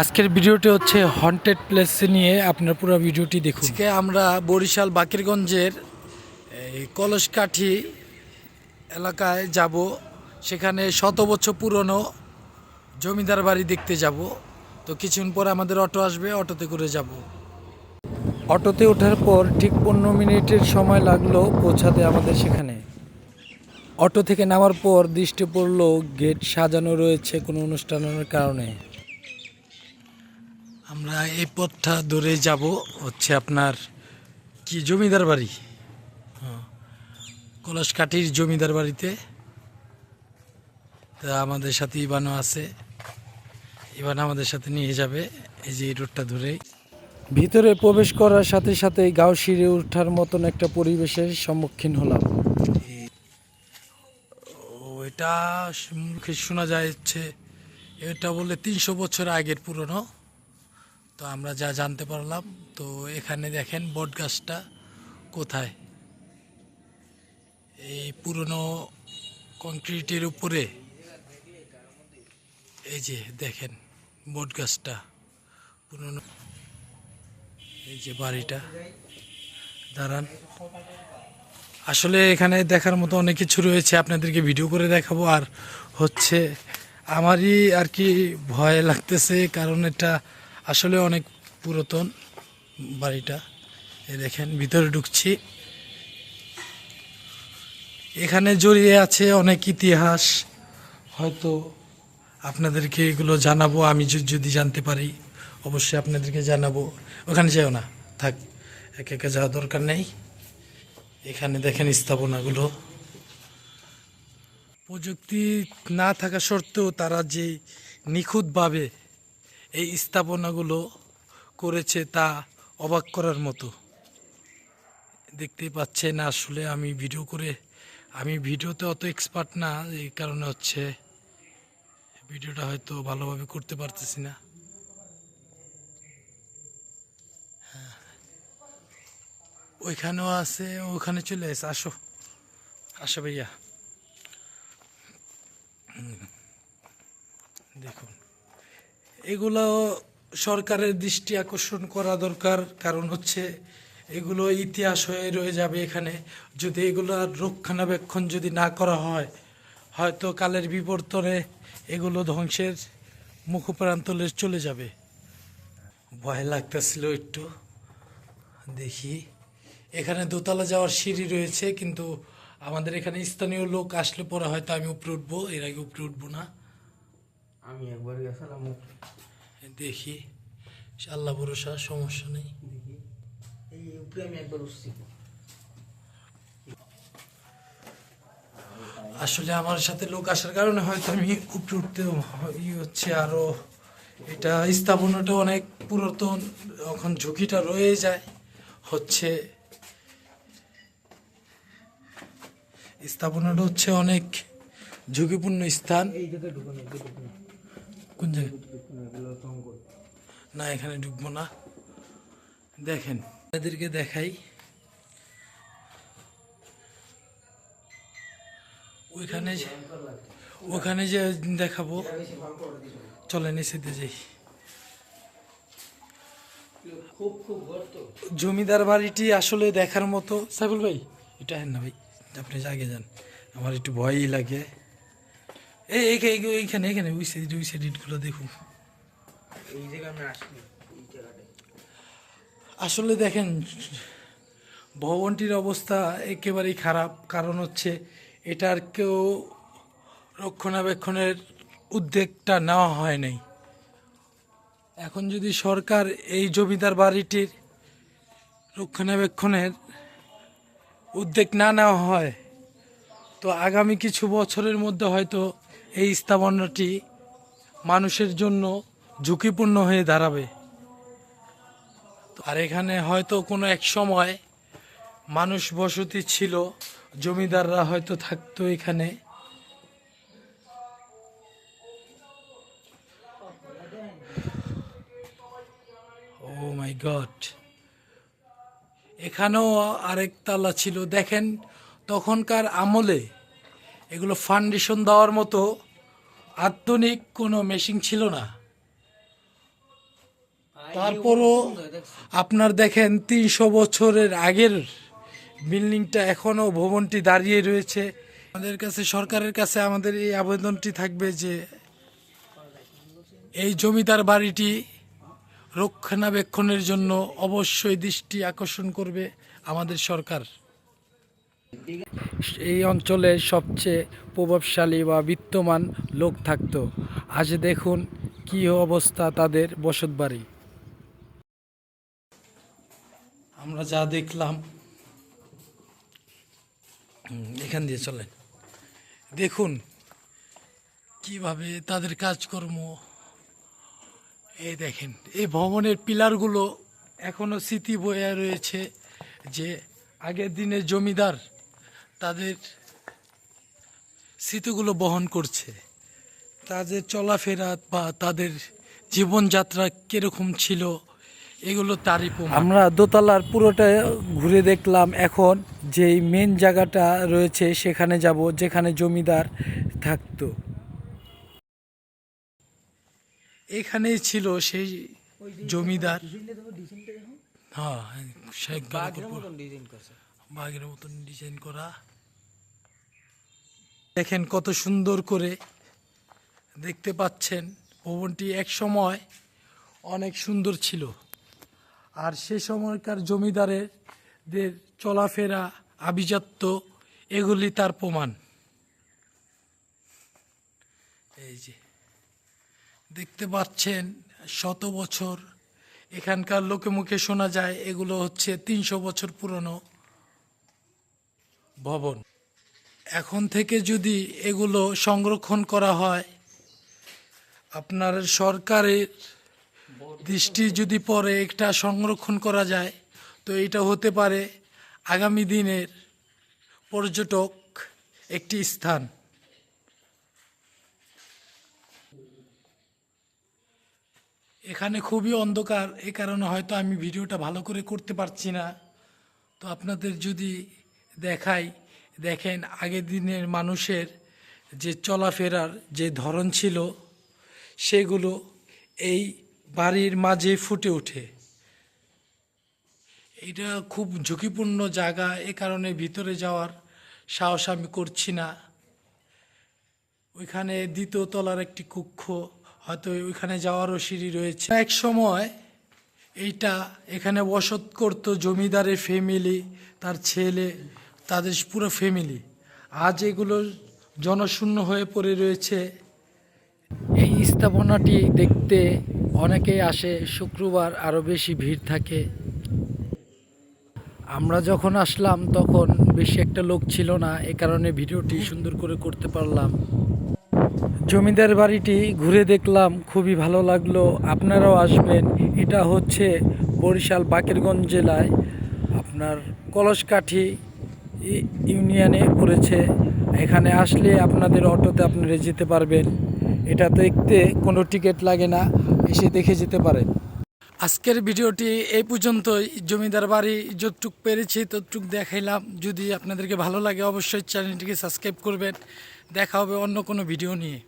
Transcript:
আজকের ভিডিওটি হচ্ছে হন্টেড প্লেস নিয়ে আপনার পুরো ভিডিওটি দেখুন। আজকে আমরা বরিশাল বাকিরগঞ্জের এই কলসকাঠি এলাকায় যাব। সেখানে শত বছর পুরনো জমিদার বাড়ি দেখতে যাব। তো কিছুদিন পর আমাদের অটো আসবে অটোতে করে যাব। অটোতে ওঠার পর ঠিক পনেরো মিনিটের সময় লাগল পৌঁছাতে আমাদের সেখানে। অটো থেকে নামার পর দৃষ্টি পড়ল গেট সাজানো রয়েছে কোনো অনুষ্ঠানের কারণে। আমরা এই পথটা ধরে যাব হচ্ছে আপনার কি জমিদার বাড়ি? হ্যাঁ, কলসকাঠির জমিদার বাড়িতে। তা আমাদের সাথে ইবানও আছে। ইবান আমাদের সাথে নিয়ে যাবে এই যে এই রোডটা ধরে ভিতরে প্রবেশ করার সাথে সাথে গাও সিঁড়ে ওঠার মতন একটা পরিবেশের সম্মুখীন হলাম। এটা মুখে শোনা যায় হচ্ছে এটা বলে তিনশো বছর আগের পুরনো। তো আমরা যা জানতে পারলাম, তো এখানে দেখেন বট গাছটা কোথায়? এই পুরনো কংক্রিটের উপরে। এই যে দেখেন বট গাছটা, পুরনো। এই যে বাড়িটা। দাঁড়ান। আসলে এখানে দেখার মতো অনেক কিছু রয়েছে, আপনাদেরকে ভিডিও করে দেখাবো। আর হচ্ছে, আমারই আর কি ভয় লাগতেছে, কারণ এটা আসলে অনেক পুরাতন বাড়িটা। দেখেন, ভিতরে ঢুকছি। এখানে জড়িয়ে আছে অনেক ইতিহাস। হয়তো আপনাদেরকে এগুলো জানাব, আমি যদি জানতে পারি, অবশ্যই আপনাদেরকে জানাব। ওখানে যাও না, থাক, একে একে যাওয়া দরকার নেই। এখানে দেখেন স্থাপনাগুলো। প্রযুক্তি না থাকা সত্ত্বেও তারা যে নিখুঁতভাবে এই স্থাপনাগুলো করেছে তা অবাক করার মতো দেখতেই পাচ্ছেন, আসলে আমি ভিডিও করে, আমি ভিডিওতে অত এক্সপার্ট না, এই কারণে হচ্ছে ভিডিওটা হয়তো ভালোভাবে করতে পারতেছি না হ্যাঁ। ওইখানেও আছে, ওখানে চলে এসে আসো আসো ভাইয়া। দেখুন এগুলো সরকারের দৃষ্টি আকর্ষণ করা দরকার। কারণ হচ্ছে এগুলো ইতিহাস হয়ে রয়ে যাবে এখানে। যদি এগুলো রক্ষণাবেক্ষণ যদি না করা হয়, হয়তো কালের বিবর্তনে এগুলো ধ্বংসের মুখপ্রান্তলে চলে যাবে। ভয় লাগতেছিল একটু। দেখি। এখানে দোতলা যাওয়ার সিঁড়ি রয়েছে, কিন্তু আমাদের এখানে স্থানীয় লোক আসলে পরে হয়তো আমি উপরে উঠবো। এর আগে উপরে উঠবো না। আমি একবার গেছিলাম। দেখি। আল্লাহ ভরসা সমস্যা নেই। দেখি। এই উপরে আমি একবার উঠছি। আসলে আমার সাথে লোক আসার কারণে হয়তো আমি উপরে উঠতে ই হচ্ছে আরও এটা স্থাপনাটা অনেক পুরাতন এখন ঝুঁকিটা রয়ে যায়। হচ্ছে স্থাপনাটা হচ্ছে অনেক ঝুঁকিপূর্ণ স্থান। এই কোন জায়গায়? না এখানে ঢুকবো না। দেখেন এদেরকে দেখাই। ওইখানে ওখানে যে দেখাবো। চলেন এসেতে যাই। জমিদার বাড়িটি আসলে দেখার মতো সাইফুল ভাই এটা হেন না ভাই আপনি আগে যান। আমার একটু ভয়ই লাগে। এইখানে এখানে ওই সাইড ওই সাইডগুলো দেখুন এই জায়গায় আমি আসিনি আসলে দেখেন ভবনটির অবস্থা একেবারেই খারাপ। কারণ হচ্ছে এটার কেউ রক্ষণাবেক্ষণের উদ্যোগটা নেওয়া হয় নাই। এখন যদি সরকার এই জমিদার বাড়িটির রক্ষণাবেক্ষণের উদ্যোগ না নেওয়া হয় তো আগামী কিছু বছরের মধ্যে হয়তো এই স্থাপনাটি মানুষের জন্য ঝুঁকিপূর্ণ হয়ে দাঁড়াবে। আর এখানে হয়তো কোনো এক সময় মানুষ বসতি ছিল, জমিদাররা হয়তো থাকতো এখানে। ও মাই গড এখানেও আরেক তালা ছিল। দেখেন তখনকার আমলে এগুলো ফাউন্ডেশন দেওয়ার মতো আধুনিক কোনো মেশিন ছিল না। তারপরও আপনার দেখেন তিনশো বছরের আগের বিল্ডিংটা এখনও ভবনটি দাঁড়িয়ে রয়েছে। আমাদের কাছে সরকারের কাছে আমাদের এই আবেদনটি থাকবে যে এই জমিদার বাড়িটি রক্ষণাবেক্ষণের জন্য অবশ্যই দৃষ্টি আকর্ষণ করবে আমাদের সরকার। এই অঞ্চলে সবচেয়ে প্রভাবশালী বা বিত্তমান লোক থাকত। আজ দেখুন কি অবস্থা তাদের বসত বাড়ি। আমরা যা দেখলাম এখান দিয়ে চলেন। দেখুন কীভাবে তাদের কাজকর্ম। এই দেখেন, এই ভবনের পিলারগুলো এখনও স্মৃতি বয়ে রয়েছে যে আগের দিনের জমিদার তাদের স্মৃতিগুলো বহন করছে। তাদের চলাফেরা বা তাদের জীবনযাত্রা কীরকম ছিল এগুলো তারই আমরা দোতলার পুরোটা ঘুরে দেখলাম এখন যেই মেন জায়গাটা রয়েছে সেখানে যাব যেখানে জমিদার থাকতো। এখানেই ছিল সেই জমিদার। হ্যাঁ বাঘের মতন ডিজাইন করা। দেখেন কত সুন্দর করে দেখতে পাচ্ছেন ভবনটি এক সময় অনেক সুন্দর ছিল। আর সে সময়কার জমিদারের চলাফেরা, আভিজাত্য, এগুলি তার প্রমাণ। এই যে দেখতে পাচ্ছেন শত বছর এখানকার লোকে মুখে শোনা যায় এগুলো হচ্ছে তিনশো বছর পুরনো ভবন। এখন থেকে যদি এগুলো সংরক্ষণ করা হয়, আপনার সরকারের দৃষ্টি যদি পরে একটা সংরক্ষণ করা যায়, তো এটা হতে পারে আগামী দিনের পর্যটক একটি স্থান। এখানে খুবই অন্ধকার, এ কারণে হয়তো আমি ভিডিওটা ভালো করে করতে পারছি না। তো আপনাদের যদি দেখাই দেখেন, আগের দিনের মানুষের যে চলাফেরার যে ধরন ছিল, সেগুলো এই বাড়ির মাঝে ফুটে ওঠে। এটা খুব ঝুঁকিপূর্ণ জায়গা, এ কারণে ভিতরে যাওয়ার সাহস আমি করছি না। ওইখানে দ্বিতীয় তলার একটি কক্ষ, হয়তো ওইখানে যাওয়ারও সিঁড়ি রয়েছে। এক সময় এইটা এখানে বসত করত জমিদারের ফ্যামিলি তার ছেলে তাদের পুরো ফ্যামিলি আজ এগুলো জনশূন্য হয়ে পড়ে রয়েছে। এই স্থাপনাটি দেখতে অনেকেই আসে, শুক্রবার আরও বেশি ভিড় থাকে। আমরা যখন আসলাম, তখন বেশি একটা লোক ছিল না। এ কারণে ভিডিওটি সুন্দর করে করতে পারলাম। জমিদার বাড়িটি ঘুরে দেখলাম, খুবই ভালো লাগল। আপনারাও আসবেন। এটা হচ্ছে বরিশাল, বাকেরগঞ্জ জেলায়। আপনার কলসকাঠি ইউনিয়নে পড়েছে। এখানে আসলে আপনাদের অটোতে আপনারা যেতে পারবেন। এটা দেখতে কোনো টিকিট লাগে না, এসে দেখে যেতে পারেন। আজকের ভিডিওটি এই পর্যন্তই। জমিদার বাড়ি যতটুক পেরেছি ততটুক দেখাইলাম। যদি আপনাদেরকে ভালো লাগে অবশ্যই চ্যানেলটিকে সাবস্ক্রাইব করবেন। দেখা হবে অন্য কোনো ভিডিও নিয়ে।